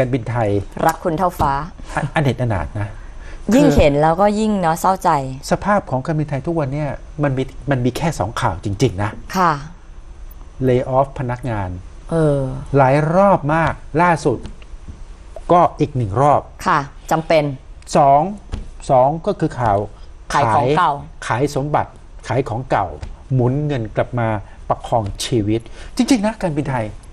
การบินไทย รักคุณเท่าฟ้า อันอันเน็ตอนาถนะ ยิ่งคือเห็นแล้วก็ยิ่งเนาะเศร้าใจ สภาพของการบินไทยทุกวันเนี่ยมันมีมันมีแค่สองข่าวจริง ๆ นะ ค่ะเลิกออฟพนักงาน เออ หลายรอบมากล่าสุด ก็อีกหนึ่งรอบ ค่ะจำเป็นสองสองก็คือข่าวขายของเก่า ขายสมบัติขายของเก่า หมุนเงินกลับมาประคองชีวิต จริง ๆ นะการบินไทยอืม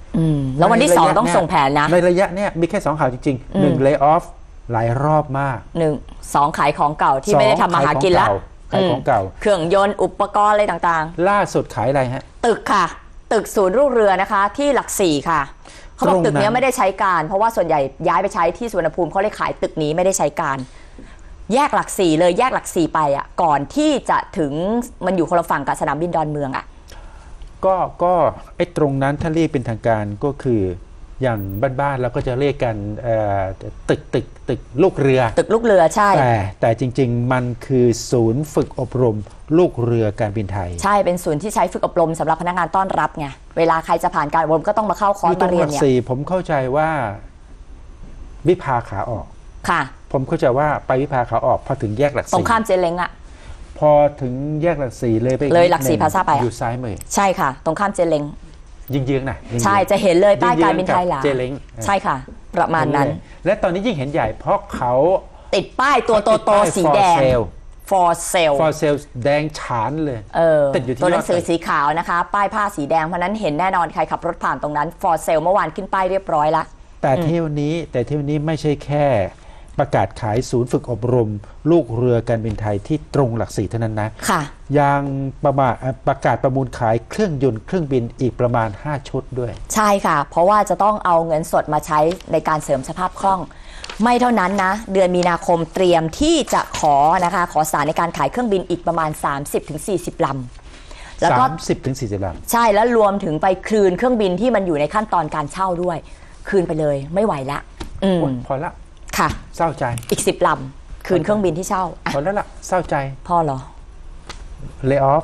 แล้ววันที่ในระสองยะต้องเยส่งแผนนะ ในระยะเนี้ยมีแค่สองข่าวจริงๆหนึ่งเลิกออฟหลายรอบมากหนึ่งสองขายของเก่าที่สองไม่ได้ทำมาหากินละขายของเก่า เครื่องยนต์อุปกรณ์อะไรต่างล่าสุดขายอะไรฮะๆตึกค่ะ ตึกศูนย์ลูกเรือนะคะ ที่หลักสี่ค่ะเขาบอกตรงนั้นตึกเนี้ยไม่ได้ใช้การ เพราะว่าส่วนใหญ่ย้ายไปใช้ที่สุวรรณภูมิเขาเลยขายตึกนี้ไม่ได้ใช้การ แยกหลักสี่เลยแยกหลักสี่ไปอะก่อนที่จะถึงมันอยู่คนละฝั่งกับสนามบินดอนเมืองอะ ก็ก็ไอ้ตรงนั้นถ้าเรียกเป็นทางการก็คืออย่างบ้านๆเราก็จะเรียกกันเอ่อตึกตึกตึกลูกเรือ ตึกลูกเรือใช่ แต่แต่จริง ๆ มันคือศูนย์ฝึกอบรมลูกเรือการบินไทย ใช่เป็นศูนย์ที่ใช้ฝึกอบรมสำหรับพนักงานต้อนรับไงเวลาใครจะผ่านการอบรมก็ต้องมาเข้าคอร์อสยู่ตรมางเรีหยลันกเนี่ยสี่ผมเข้าใจว่าวิภาขาออกค่ะ ผมเข้าใจว่าไปวิภาขาออกพอถึงแยกหลักตรงสี่ข้ามเจเล้งอะ พอถึงแยกหลักสี่เลยไปอีเลยหลักนิดสี่นึ่งพาซ่าไปอะ อยู่ซ้ายมือใช่ค่ะ ตรงข้ามเจเล้งยิงเยื้องๆนะยิงๆใช่จะเห็นเลยป้ายงๆการบินไทยหลาบเจเล้งใช่ค่ะ ประมาณนั้น และตอนนี้ยิ่งเห็นใหญ่เพราะเขา ติดป้ายตัวโตติดโตป้ายสีแดง for sale for sale for sale แดงฉานเลยเออติดอยู่ที่ตัวหนังสือยอดตึกสีขาวนะคะ ป้ายผ้าสีแดงเพราะนั้นเห็นแน่นอนใครขับรถผ่านตรงนั้น for sale เมื่อวานขึ้นป้ายเรียบร้อยละ แต่เที่ยวนี้แต่เที่ยวนี้ไม่ใช่แค่ ประกาศขายศูนย์ฝึกอบรม ลูกเรือการบินไทยที่ตรงหลักสี่เท่านั้นนะค่ะ ยังประมาณเอ่อประกาศประมูลขายเครื่องยนต์เครื่องบินอีกประมาณ 5 ชุดด้วย ใช่ค่ะ เพราะว่าจะต้องเอาเงินสดมาใช้ในการเสริมสภาพคล่อง ไม่เท่านั้นนะ เดือนมีนาคมเตรียมที่จะขอนะคะ ขอสารในการขายเครื่องบินอีกประมาณ 30-40ลำแล้วก็30ถึง40ลใช่แล้วรวมถึงไปคืนเครื่องบินที่มันอยู่ในขั้นตอนการเช่าด้วย คืนไปเลยไม่ไหวละ อืมำโอ้ยพอละ ค่ะ เศร้าใจ อีก10ลำ คืนเครื่องบินที่เช่าอะพอแล้วละเศร้าใจ พอเหรอเล y o อ f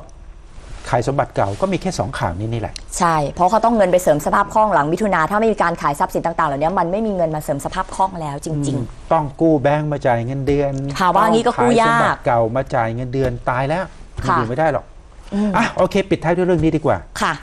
ขายสมบัติเก่าก็มีแค่สองข่าวนี้นี่แหละ ใช่ เพราะเขาต้องเงินไปเสริมสภาพคล่องหลังมิถุนาถ้าไม่มีการขายทรัพย์สินต่างๆเหล่านี้มันไม่มีเงินมาเสริมสภาพคล่องแล้วจริงต้องกู้แบงก์มาจ่ายเงินเดือนภาวะงี้ก็กู้ยากต้องขสมบัติเก่ามาจ่ายเงินเดือนตายแล้วค่ะอยู่ไม่ได้หรอกอะโอเค ปิดท้ายด้วยเรื่องนี้ดีกว่าๆค่ะ